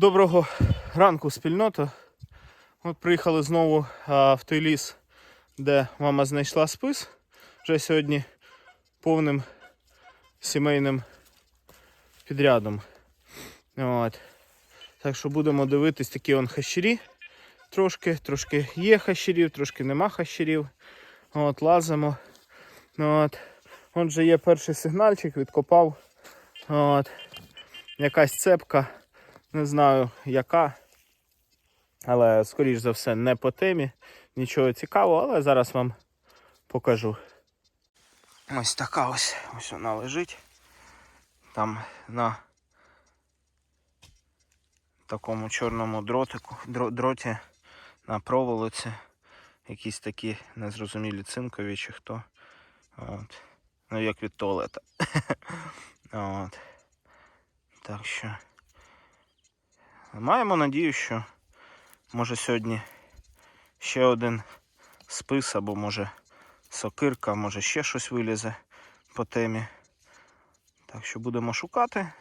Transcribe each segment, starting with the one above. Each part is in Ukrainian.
Доброго ранку, спільнота. От приїхали знову а, в той ліс, де мама знайшла спис. Вже сьогодні повним сімейним підрядом. От. Так що будемо дивитись такі он хащирі. Трошки, трошки є хащирів, трошки нема хащирів. От, лазимо. От. Отже, є перший сигнальчик, відкопав. От. Якась цепка. Не знаю яка. Але, скоріш за все, не по темі. Нічого цікавого, але зараз вам покажу. Ось така ось. Ось вона лежить. Там на такому чорному дротику, дроті на проволоці. Якісь такі незрозумілі цинкові чи хто. От. Ну, як від туалета. От. Так що. Маємо надію, що може сьогодні ще один спис, або може сокирка, може ще щось вилізе по темі. Так що будемо шукати.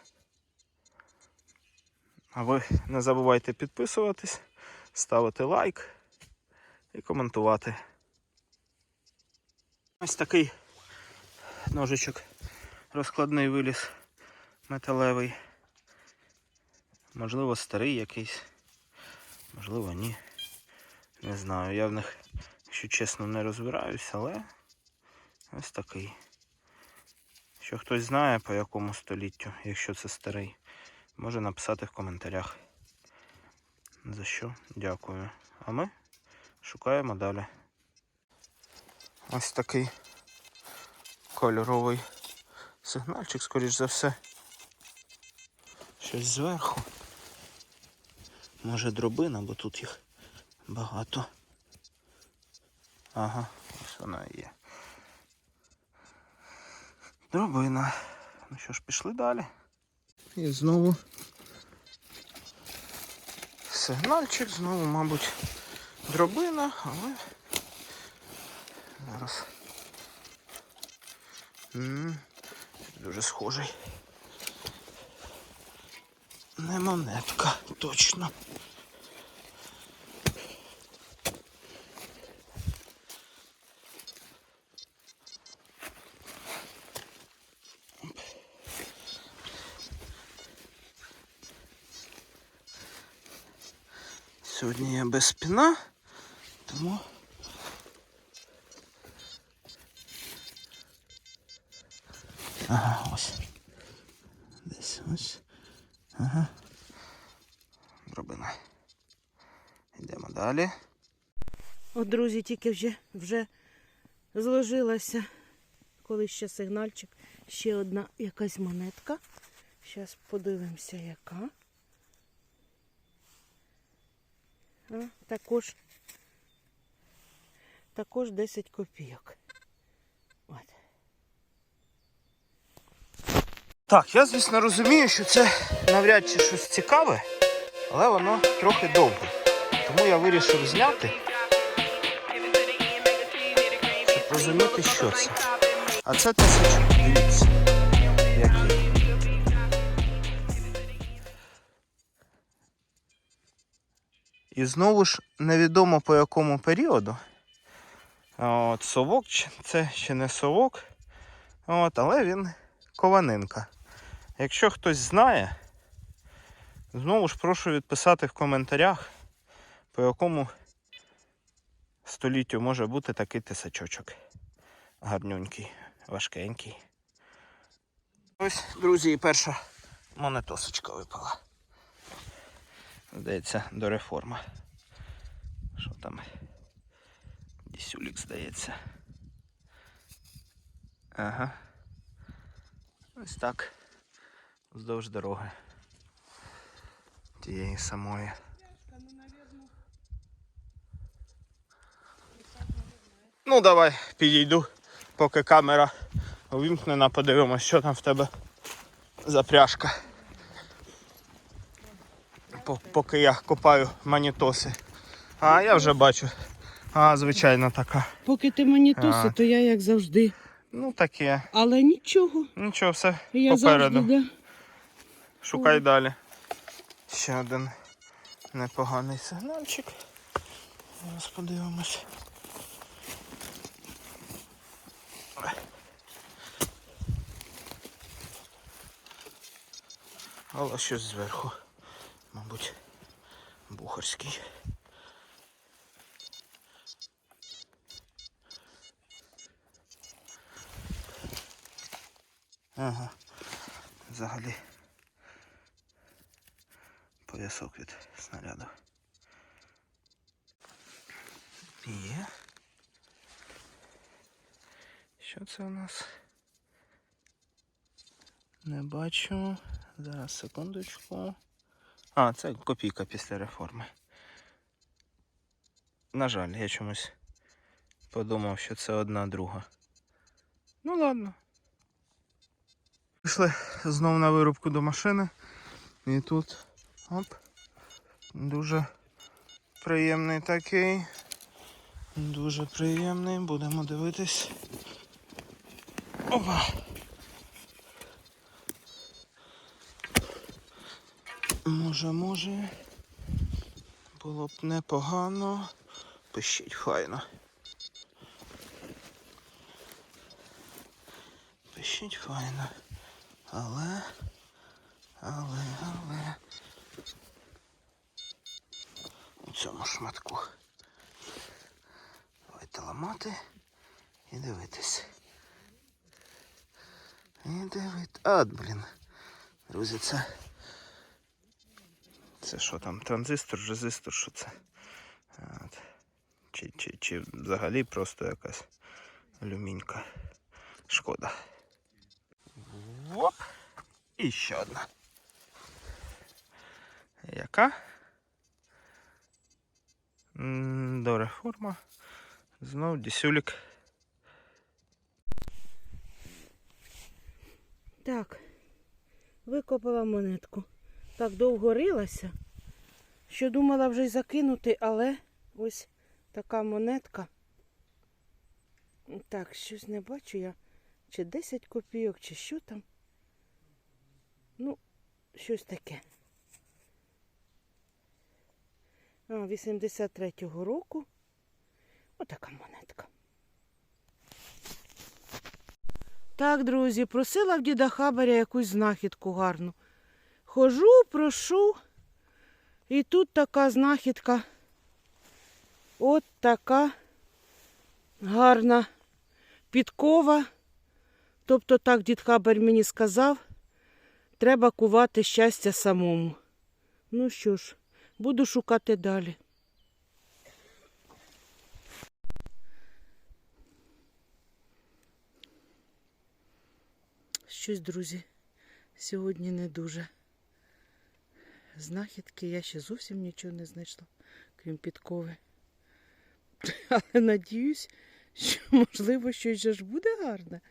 А ви не забувайте підписуватись, ставити лайк і коментувати. Ось такий ножичок розкладний виліз металевий. Можливо, старий якийсь, можливо, ні. Не знаю. Я в них, якщо чесно, не розбираюсь, але ось такий. Що хтось знає по якому століттю, якщо це старий, може написати в коментарях. За що? Дякую. А ми шукаємо далі. Ось такий кольоровий сигнальчик, скоріш за все. Щось зверху. Може дробина, бо тут їх багато. Ага, ось вона є. Дробина. Ну що ж, пішли далі. І знову сигнальчик, знову, мабуть, дробина, але зараз. М, Дуже схожий. Не монетка, точно. Сьогодні я без спіна, тому Ага, ось. Десь ось. Ага. Дробина. Йдемо далі. От, друзі, тільки вже, вже зложилася. Коли ще сигнальчик, ще одна якась монетка. Зараз подивимося, яка. А, також, також 10 копійок. Так, я звісно розумію, що це навряд чи щось цікаве, але воно трохи довге. Тому я вирішив зняти, щоб розуміти, що це. А це тисяча. Дивіться. І знову ж невідомо по якому періоду. От, совок це ще не совок. От, але він кованинка. Якщо хтось знає, знову ж прошу відписати в коментарях, по якому століттю може бути такий тисачочок. Гарнюнький, важкенький. Ось, друзі, і перша монетосочка випала. Здається, до реформи. Що там? Дісюлік, здається. Ага. Ось так. Вздовж дороги. Тієї самої. Ну давай підійду, поки камера увімкнена, подивимось, що там в тебе за пряжка. Поки я копаю манітоси. А я вже бачу. А, звичайно така. Поки ти мені А. то я як завжди. Ну таке. Але нічого. Нічого, все Я попереду. завжди. Да. Шукай далі. Ще один непоганий сигнальчик. Зараз подивимось. Але щось зверху, мабуть, бухарський. Ага, взагалі поясок від снаряду. Є. Що це у нас? Не бачу. Зараз секундочку. А, це копійка після реформи. На жаль, я чомусь подумав, що це одна друга. Ну ладно. Пішли знову на вирубку до машини. І тут оп. Дуже приємний такий. Дуже приємний. Будемо дивитись. Опа. Може, може. Було б непогано. Пишіть файно. Пишіть файно. Але. Але, але. Цьому шматку. Давайте ламати і дивитись. І дивитись. А, блін. Друзі, це. Це що там? Транзистор, резистор, що це? От. Чи, чи, чи взагалі просто якась алюмінька. Шкода. Оп. І ще одна. Яка? Добре, форма. Знов дісюлік. Так, викопала монетку. Так довго рилася, що думала вже й закинути, але ось така монетка. Так, щось не бачу я. Чи 10 копійок, чи що там. Ну, щось таке. А, 83-го року. Отака монетка. Так, друзі, просила в діда Хабаря якусь знахідку гарну. Хожу, прошу. І тут така знахідка. От така гарна підкова. Тобто, так дід Хабар мені сказав, треба кувати щастя самому. Ну що ж, буду шукати далі. Щось, друзі, сьогодні не дуже. Знахідки я ще зовсім нічого не знайшла, крім підкови. Але надіюсь, що можливо щось же ж буде гарне.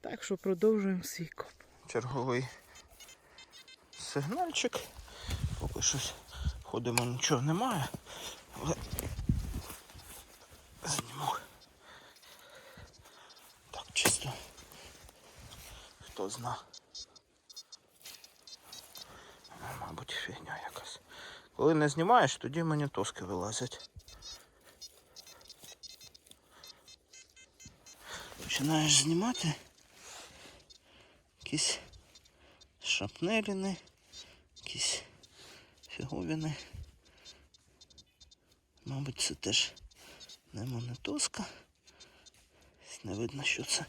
Так що продовжуємо свій коп. Черговий сигнальчик. Поки щось ходимо, нічого немає. Але зніму. Так, чисто. Хто зна. Ну, Мабуть, фігня якась. Коли не знімаєш, тоді мені тоски вилазять. Починаєш знімати якісь шапнеліни, фіговіни. Мабуть, це теж не монетоска. Не видно, що. Це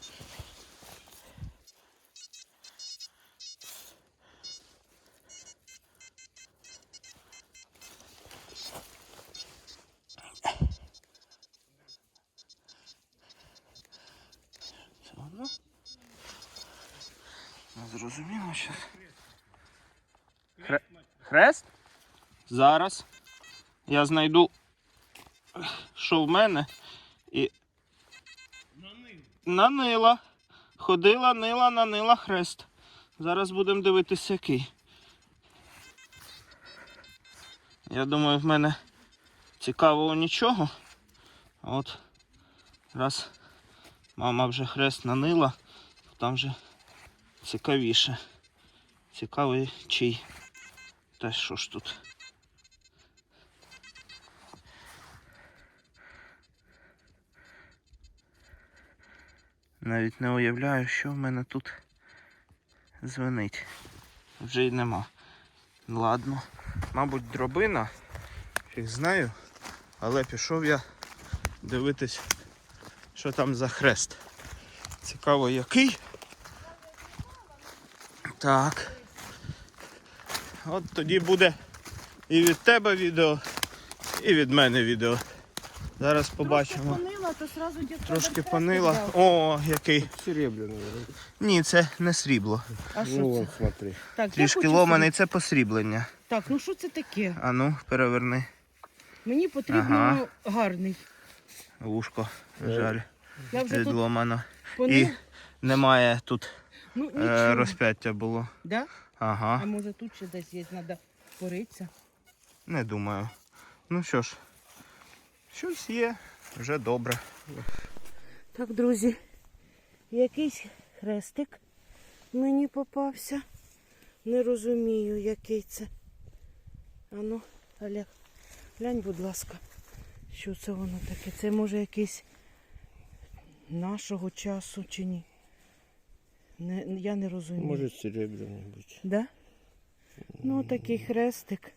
Зараз я знайду, що в мене і. Нанила. Ходила, нила, нанила хрест. Зараз будемо дивитися який. Я думаю, в мене цікавого нічого. От раз мама вже хрест нанила, то там вже цікавіше. Цікавий чий. Та що ж тут? Навіть не уявляю, що в мене тут дзвенить. Вже й нема. Ладно. Мабуть, дробина. Фіг знаю. Але пішов я дивитись, що там за хрест. Цікаво який. Так. От тоді буде і від тебе відео, і від мене відео. Зараз побачимо. Трошки понила, то сразу дід Трошки Федор О, який. Серебряный. Ні, це не срібло. А що Ну це? смотри. Так, я Трішки хочу ломаний, це посріблення. собі- Так, ну що це таке? А ну, переверни. Мені потрібно Ага. гарний. Вушко. Е, Жаль. Я вже тут Відломано. І немає тут Ну, е, розп'яття було. Да? А Ага. може тут ще десь є, треба поритися. Не думаю. Ну що ж, щось є, вже добре. Так, друзі, якийсь хрестик мені попався. Не розумію, який це. Ану, Олег, глянь, будь ласка, що це воно таке? Це може якийсь нашого часу чи ні? Не, я не розумію. Может серебряный быть. Да? Ну, такий хрестик.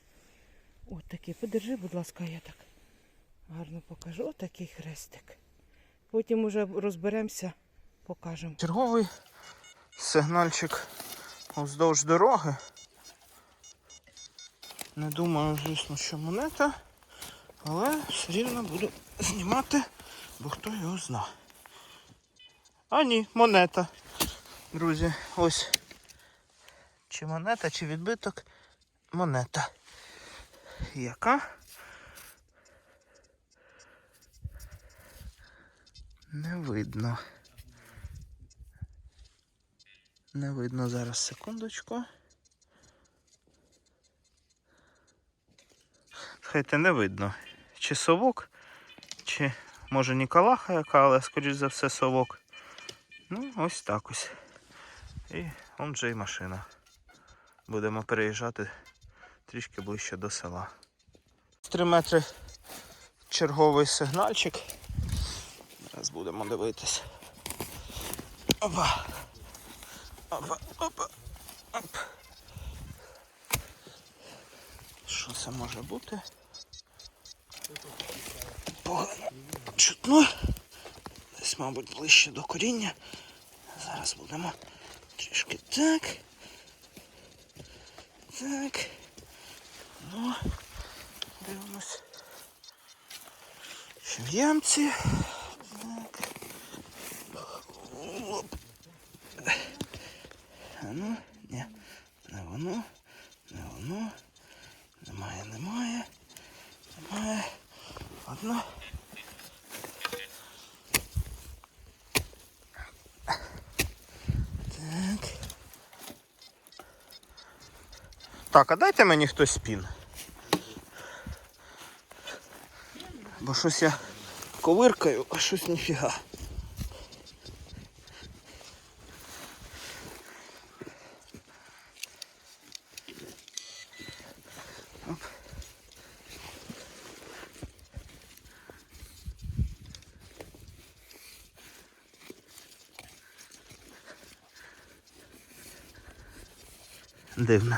От такий. Подержи, будь ласка, я так гарно покажу. От такий хрестик. Потім уже розберемося, покажемо. Черговий сигнальчик вздовж дороги. Не думаю, звісно, що монета, але все рівно буду знімати, бо хто його зна. А ні, монета. Друзі, ось. Чи монета, чи відбиток. Монета. Яка? Не видно. Не видно зараз секундочку. Слухайте, не видно. Чи совок, чи може Ніколаха яка, але скоріш за все совок. Ну, ось так ось. І он же і машина. Будемо переїжджати трішки ближче до села. Три метри черговий сигнальчик. Будемо дивитись. Опа. Опа, опа, оп. Що це може бути? Погано чутно. Десь, мабуть, ближче до коріння. Зараз будемо трішки так. Так. Ну, дивимось. Ще в ямці. А ну, ні, не воно, не воно. Немає, немає. Немає. Одно. Так. Так, а дайте мені хтось спін. Бо щось я ковиркаю, а щось ніфіга. Дивно.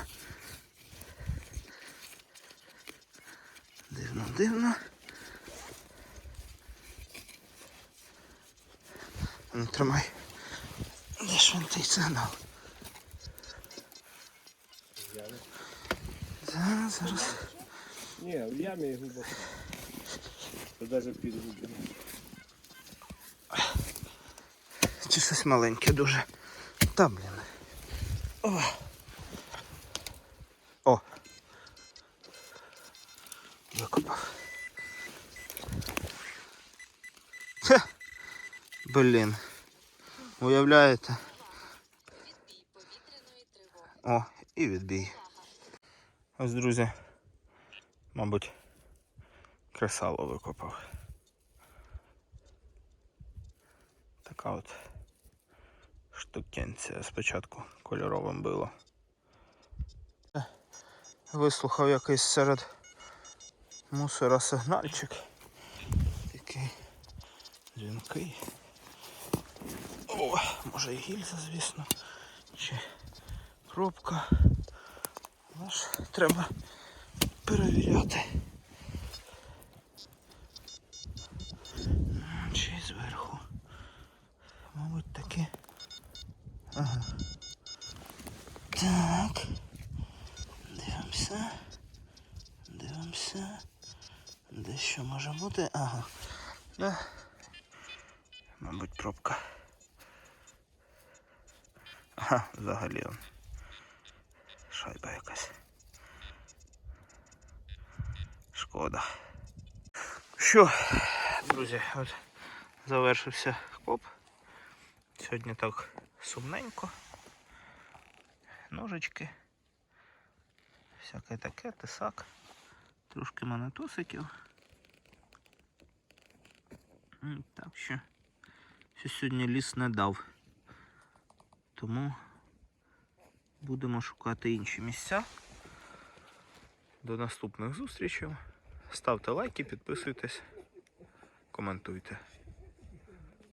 Дивно, дивно. Тримай. Де ж він той сигнал? Зараз, зараз. Не, в яме и глубоко. Это під глубину. Чи щось маленьке дуже. Та, блін. О. О. Викопав. Хе. Блін. Уявляєте? О, і відбій. Ось, друзі. Мабуть, кресало викопав. Така от штукенція спочатку кольоровим було. вислухав якийсь серед мусора сигнальчик. Такий дзвінкий. О, може і гільза, звісно. Чи пробка. Але ж треба перевіряти. Чи зверху. Мабуть таки. Ага. Так. Дивимося. Дивимося. Де що може бути? Ага. Мабуть, пробка. Ага, взагалі. Шайба якась. Шкода. Що, друзі, от завершився коп. Сьогодні так сумненько. Ножички. Всяке таке, тисак. Трошки монетосиків. Так що, що сьогодні ліс не дав. Тому будемо шукати інші місця. До наступних зустрічей. Ставте лайки, підписуйтесь, коментуйте.